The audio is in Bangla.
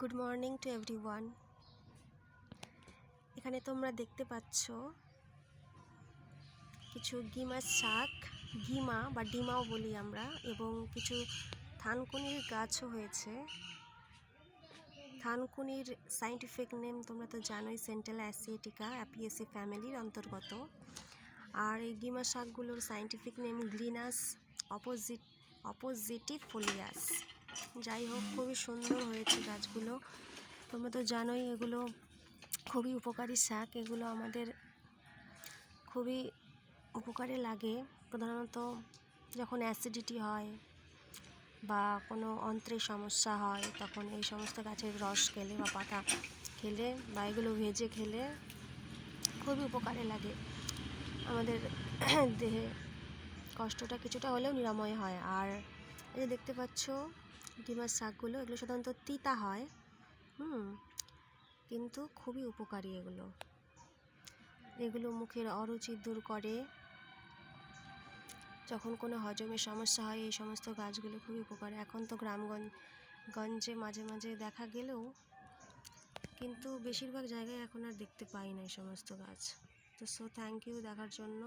গুড মর্নিং টু এভরিওয়ান এখানে তোমরা দেখতে পাচ্ছ কিছু গিমার শাক, গিমা বা ডিমাও বলি আমরা, এবং কিছু থানকুনির গাছও হয়েছে। থানকুনির সাইন্টিফিক নেম তোমরা তো জানোই সেন্ট্রাল অ্যাসিয়েটিকা অ্যাপিএসি ফ্যামিলির অন্তর্গত। আর এই গিমা শাকগুলোর সাইন্টিফিক নেম গ্লিনাস অপোজিট অপোজিটিফোলিয়াস যাই হোক, খুবই সুন্দর হয়েছে গাছগুলো। তোমরা তো জানোই এগুলো খুবই উপকারী শাক। এগুলো আমাদের খুবই উপকারে লাগে। প্রধানত যখন অ্যাসিডিটি হয় বা কোনো অন্ত্রের সমস্যা হয়, তখন এই সমস্ত গাছের রস খেলে বা পাতা খেলে বা এগুলো ভেজে খেলে খুবই উপকারে লাগে। আমাদের দেহে কষ্টটা কিছুটা হলেও নিরাময় হয়। আর এই যে দেখতে পাচ্ছ ডিমার শাকগুলো, এগুলো সাধারণত তিতা হয়। হুম, কিন্তু খুবই উপকারী এগুলো। এগুলো মুখের অরুচি দূর করে। যখন কোনো হজমের সমস্যা হয়, এই সমস্ত গাছগুলো খুবই উপকারী। এখন তো গ্রামগঞ্জ, গঞ্জে মাঝে মাঝে দেখা গেলেও কিন্তু বেশিরভাগ জায়গায় এখন আর দেখতে পাই না এই সমস্ত গাছ। তো সো থ্যাংক ইউ দেখার জন্য।